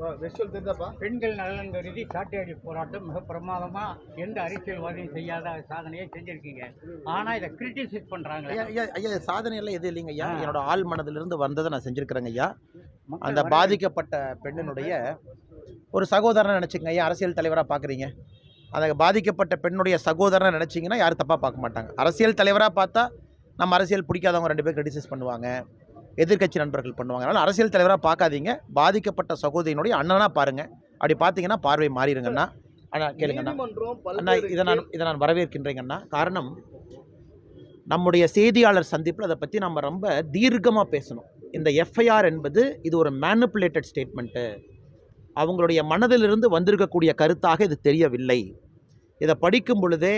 பெண்கள் நலன் கருதி சாட்டையடி போராட்டம் மிக பிரமாதமா எந்த அரசியல்வாதியும் செய்யாத சாதனையை செஞ்சிருக்கீங்க. ஆனா இதை கிரிட்டிசைஸ் பண்றாங்களே. ஐயா ஐயா ஐயா சாதனை எல்லாம் எதுவும் இல்லைங்க ஐயா? என்னோட ஆள் மனதிலிருந்து வந்ததை நான் செஞ்சுருக்கிறேங்க ஐயா. அந்த பாதிக்கப்பட்ட பெண்ணினுடைய ஒரு சகோதரனை நினச்சிங்க ஐயா அரசியல் தலைவராக பார்க்குறீங்க அந்த பாதிக்கப்பட்ட பெண்ணுடைய சகோதரனை நினச்சிங்கன்னா யாரும் தப்பாக பார்க்க மாட்டாங்க. அரசியல் தலைவராக பார்த்தா நம்ம அரசியல் பிடிக்காதவங்க ரெண்டு பேர் கிரிட்டிசைஸ் பண்ணுவாங்க. எதிர்க்கட்சி நண்பர்கள் பண்ணுவாங்க. அதனால் அரசியல் தலைவராக பார்க்காதீங்க. பாதிக்கப்பட்ட சகோதரியினுடைய அண்ணனாக பாருங்கள் அப்படி பார்த்தீங்கன்னா பார்வை மாறிடுங்கண்ணா. அண்ணா கேளுங்கண்ணா. அண்ணா இதை நான் இதை நான் வரவேற்கின்றேங்கண்ணா. காரணம் நம்முடைய செய்தியாளர் சந்திப்பில் அதை பற்றி நம்ம ரொம்ப தீர்க்கமாக பேசணும். இந்த எஃப்ஐஆர் என்பது இது ஒரு மேனிப்புலேட்டட் ஸ்டேட்மெண்ட்டு அவங்களுடைய மனதிலிருந்து வந்திருக்கக்கூடிய கருத்தாக இது தெரியவில்லை. இதை படிக்கும் பொழுதே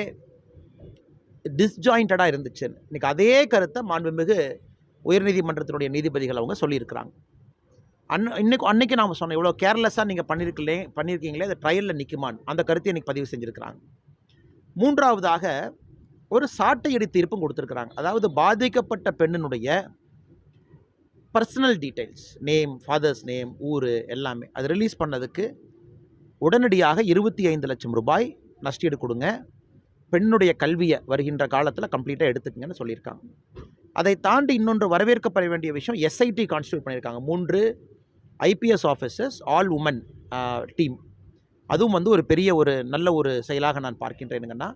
டிஸ்ஜாயிண்டடாக இருந்துச்சு. இன்னைக்கு அதே கருத்தை மாண்புமிகு உயர்நீதிமன்றத்தினுடைய நீதிபதிகள் அவங்க சொல்லியிருக்கிறாங்க. அன் இன்னைக்கு அன்னைக்கு நாம் சொன்னோம் இவ்வளோ கேர்லெஸ்ஸாக நீங்கள் பண்ணியிருக்கலே பண்ணியிருக்கீங்களே அது ட்ரையலில் நிற்குமான் அந்த கருத்தை எனக்கு பதிவு செஞ்சுருக்கிறாங்க. மூன்றாவதாக ஒரு சாட்டையடி தீர்ப்பும் கொடுத்துருக்குறாங்க. அதாவது பாதிக்கப்பட்ட பெண்ணினுடைய personal details name father's name ஊர் எல்லாமே அது ரிலீஸ் பண்ணதுக்கு உடனடியாக இருபத்தி ஐந்து லட்சம் ரூபாய் நஷ்டீடு கொடுங்க. பெண்ணுடைய கல்வியை வருகின்ற காலத்தில் கம்ப்ளீட்டாக எடுத்துக்கங்கன்னு சொல்லியிருக்காங்க. அதை தாண்டி இன்னொன்று வரவேற்கப்பட வேண்டிய விஷயம் எஸ்ஐடி கான்ஸ்டியூட் பண்ணியிருக்காங்க. மூன்று IPS officers all women team அதுவும் வந்து ஒரு பெரிய ஒரு நல்ல ஒரு செயலாக நான் பார்க்கின்றேனுங்கன்னா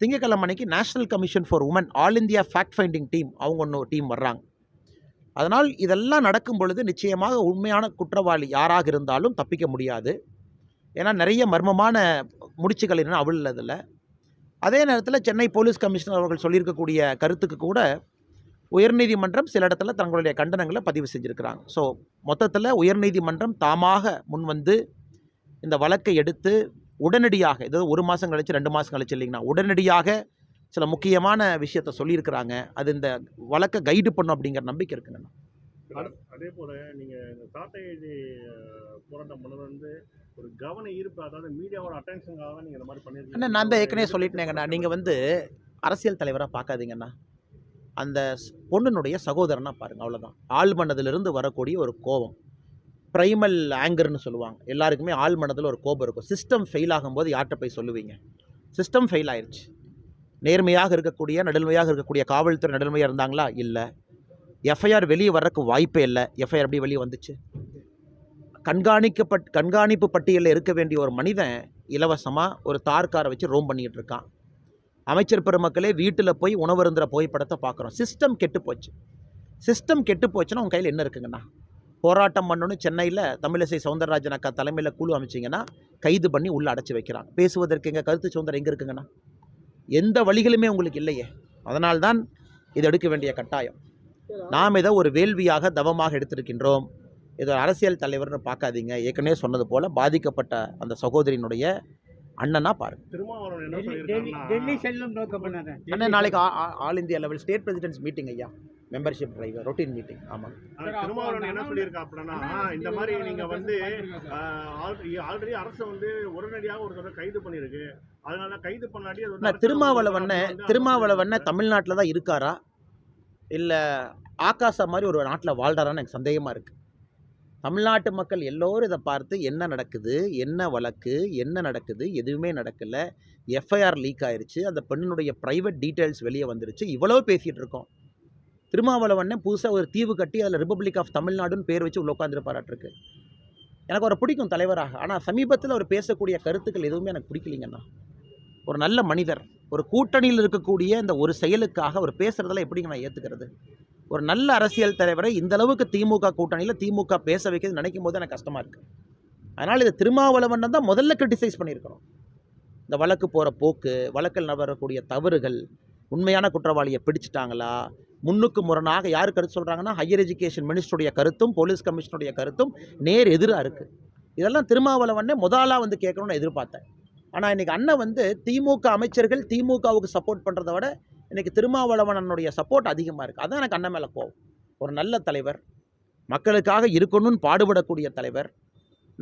திங்கக்கிழமை அன்னைக்கு National Commission for Women All India fact finding team அவங்க ஒன்று டீம் வர்றாங்க. அதனால் இதெல்லாம் நடக்கும் பொழுது நிச்சயமாக உண்மையான குற்றவாளி யாராக இருந்தாலும் தப்பிக்க முடியாது. ஏன்னா நிறைய மர்மமான முடிச்சுகள் இன்னும் அவிழதில்லை அதே நேரத்தில் சென்னை போலீஸ் கமிஷனர் அவர்கள் சொல்லியிருக்கக்கூடிய கருத்துக்கு கூட உயர்நீதிமன்றம் சில இடத்துல தங்களுடைய கண்டனங்களை பதிவு செஞ்சுருக்கிறாங்க. ஸோ மொத்தத்தில் உயர்நீதிமன்றம் தாமாக முன்வந்து இந்த வழக்கை எடுத்து உடனடியாக ஏதாவது ஒரு மாதம் கழிச்சு ரெண்டு மாதம் கழிச்சு இல்லைங்கன்னா உடனடியாக சில முக்கியமான விஷயத்த சொல்லியிருக்கிறாங்க. அது இந்த வழக்கை கைடு பண்ணும் அப்படிங்கிற நம்பிக்கை இருக்குங்க அதே போல நீங்க இந்த சாட்டை எழுதி போராட்டம் பண்ணது வந்து ஒரு கவன ஈர்ப்பு அதாவது மீடியாவோட அட்டென்ஷனுக்காக தான் நீங்க இந்த மாதிரி பண்ணிருக்கீங்க. அண்ணா நான் தான் ஏற்கனவே சொல்லிட்டேங்கண்ணா. நீங்கள் வந்து அரசியல் தலைவராக பார்க்காதீங்கண்ணா. அந்த பொண்ணுனுடைய சகோதரனாக பாருங்கள் அவ்வளோதான் ஆள் மனதிலிருந்து வரக்கூடிய ஒரு கோபம். ப்ரைமல் ஆங்கர்னு சொல்லுவாங்க. எல்லாருக்குமே ஆள் மனதில் ஒரு கோபம் இருக்கும். சிஸ்டம் ஃபெயில் ஆகும்போது யார்கிட்ட போய் சொல்லுவீங்க? சிஸ்டம் ஃபெயில் ஆயிடுச்சு நேர்மையாக இருக்கக்கூடிய நடுமையாக இருக்கக்கூடிய காவல்துறை நடுமையாக இருந்தாங்களா? இல்லை. எஃப்ஐஆர் வெளியே வர்றதுக்கு வாய்ப்பே இல்லை. எஃப்ஐஆர் எப்படி வெளியே வந்துச்சு? கண்காணிக்கப்பட் கண்காணிப்பு பட்டியலில் இருக்க வேண்டிய ஒரு மனிதன் இலவசமாக ஒரு தார் காரை வச்சு ரோம் பண்ணிக்கிட்டு இருக்கான். அமைச்சர் பெருமக்களே வீட்டில் போய் உணவருந்துற புகைப்படத்தை பார்க்குறோம் சிஸ்டம் கெட்டு போச்சு சிஸ்டம் கெட்டு போச்சுன்னா உங்கள் கையில் என்ன இருக்குங்கண்ணா போராட்டம் பண்ணணும்னு சென்னையில் தமிழிசை சவுந்தரராஜன் அக்கா தலைமையில் குழு அமைச்சிங்கன்னா கைது பண்ணி உள்ளே அடைச்சி வைக்கிறாங்க பேசுவதற்கு எங்கள் கருத்து சுதந்திரம் எங்கே இருக்குங்கண்ணா எந்த வழிகளுமே உங்களுக்கு இல்லையே. அதனால்தான் இது எடுக்க வேண்டிய கட்டாயம். நாம் இதை ஒரு வேள்வியாக தவமாக எடுத்திருக்கின்றோம். இது ஒரு அரசியல் தலைவர்னு பார்க்காதீங்க. ஏற்கனவே சொன்னது போல் பாதிக்கப்பட்ட அந்த சகோதரியினுடைய அண்ணனா பாருங்க. திருமாவளவன் அண்ணன் நாளைக்கு all India level state presidents meeting ஐயா. மெம்பர்ஷிப் டிரைவர் ரொட்டீன் மீட்டிங் ஆமாம் திருமாவளவன் என்ன சொல்லியிருக்கா அப்படின்னா இந்த மாதிரி நீங்க வந்து ஆல்ரெடி அரசு வந்து உடனடியாக ஒரு தடவை கைது பண்ணிருக்கு அதனால கைது பண்ணாடி அது வந்து திருமாவளவண்ண தமிழ்நாட்டில் தான் இருக்காரா? இல்லை ஆகாசா மாதிரி ஒரு நாட்டில் வாழ்றாரான்னு எனக்கு சந்தேகமாக இருக்குது தமிழ்நாட்டு மக்கள் எல்லோரும் இதை பார்த்து என்ன நடக்குது என்ன வழக்கு என்ன நடக்குது எதுவுமே நடக்கலை. எஃப்ஐஆர் லீக் ஆயிடுச்சு அந்த பெண்ணினுடைய ப்ரைவேட் டீட்டெயில்ஸ் வெளியே வந்துருச்சு. இவ்வளோ பேசிகிட்டு இருக்கோம். திருமாவளவண்ணே புதுசாக ஒரு தீவு கட்டி அதில் ரிப்பப்ளிக் ஆஃப் தமிழ்நாடுன்னு பேர் வச்சு உள்ள உட்காந்துருப்பாராட்டிருக்கு எனக்கு அவரை பிடிக்கும் தலைவராக. ஆனால் சமீபத்தில் அவர் பேசக்கூடிய கருத்துக்கள் எதுவுமே எனக்கு பிடிக்கலிங்கண்ணா ஒரு நல்ல மனிதர் ஒரு கூட்டணியில் இருக்கக்கூடிய இந்த ஒரு செயலுக்காக அவர் பேசுகிறதெல்லாம் எப்படிங்க நான் ஏற்றுக்கிறது ஒரு நல்ல அரசியல் தலைவரை இந்த அளவுக்கு திமுக கூட்டணியில் திமுக பேச வைக்கிறது நினைக்கும் போது எனக்கு கஷ்டமாக இருக்குது அதனால் இது திருமாவளவன் தான் முதல்ல கிரிட்டிசைஸ் பண்ணியிருக்கிறோம் இந்த வழக்கு போகிற போக்கு வழக்கில் நபரக்கூடிய தவறுகள் உண்மையான குற்றவாளியை பிடிச்சிட்டாங்களா முன்னுக்கு முரணாக யார் கருத்து சொல்கிறாங்கன்னா ஹையர் எஜுகேஷன் மினிஸ்டருடைய கருத்தும் போலீஸ் கமிஷனுடைய கருத்தும் நேர் எதிராக இருக்குது இதெல்லாம் திருமாவளவனே முதலாக வந்து கேட்கணும்னு எதிர்பார்த்தேன். ஆனால் இன்றைக்கி அண்ணன் வந்து திமுக அமைச்சர்கள் திமுகவுக்கு சப்போர்ட் பண்ணுறத விட இன்றைக்கி திருமாவளவன் அண்ணனுடைய சப்போர்ட் அதிகமாக இருக்குது அதான் எனக்கு அண்ணன் மேலே கோவம். ஒரு நல்ல தலைவர் மக்களுக்காக இருக்கணும்னு பாடுபடக்கூடிய தலைவர்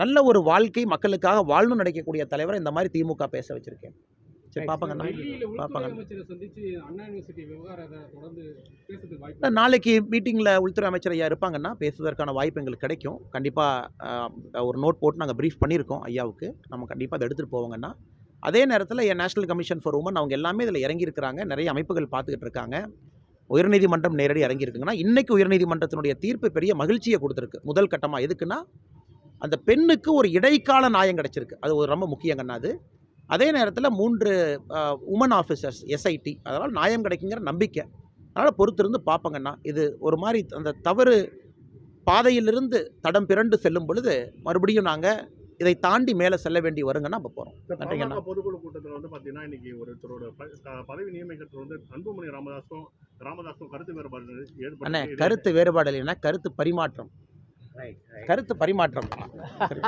நல்ல ஒரு வாழ்க்கை மக்களுக்காக வாழணும்னு நினைக்கக்கூடிய தலைவரை இந்த மாதிரி திமுக பேச வச்சுருக்கேன். சரி பார்ப்பாங்கண்ணா பார்ப்பாங்க. நாளைக்கு மீட்டிங்கில் உள்துறை அமைச்சர் ஐயா இருப்பாங்கன்னா பேசுவதற்கான வாய்ப்பு எங்களுக்கு கிடைக்கும். கண்டிப்பாக ஒரு நோட் போட்டு நாங்கள் ப்ரீஃப் பண்ணியிருக்கோம் ஐயாவுக்கு. நம்ம கண்டிப்பாக அதை எடுத்துகிட்டு போவோங்கன்னா அதே நேரத்தில் என் நேஷனல் கமிஷன் ஃபார் உமன் அவங்க எல்லாமே இதில் இறங்கியிருக்கிறாங்க. நிறைய அமைப்புகள் பார்த்துக்கிட்டு இருக்காங்க. உயர்நீதிமன்றம் நேரடி இறங்கியிருக்குங்கன்னா இன்றைக்கு உயர்நீதிமன்றத்தினுடைய தீர்ப்பு பெரிய மகிழ்ச்சியை கொடுத்துருக்கு. முதல் கட்டமாக எதுக்குன்னா அந்த பெண்ணுக்கு ஒரு இடைக்கால நியாயம் கிடைச்சிருக்கு. அது ஒரு ரொம்ப முக்கியங்கண்ணா அது. அதே நேரத்தில் மூன்று உமன் ஆஃபீஸர்ஸ் எஸ்ஐடி அதனால் நியாயம் கிடைக்குங்கிற நம்பிக்கை. அதனால் பொறுத்திருந்து பார்ப்பங்கன்னா இது ஒரு மாதிரி அந்த தவறு பாதையிலிருந்து தடம் பிறண்டு செல்லும் பொழுது மறுபடியும் நாங்கள் இதை தாண்டி மேலே செல்ல வேண்டி வருங்கன்னா அப்போ போகிறோம். நன்றிங்கண்ணா. பொதுக்குழு கூட்டத்தில் வந்து பார்த்தீங்கன்னா இன்னைக்கு ஒருத்தரோட பதவி நியமிக்கிறதுல வந்து அன்புமணி ராமதாஸும் ராமதாஸும் கருத்து வேறுபாடு அண்ணே ஏற்பட்டு கருத்து வேறுபாடு இல்லைன்னா கருத்து பரிமாற்றம். ரைட் கருத்து பரிமாற்றம்.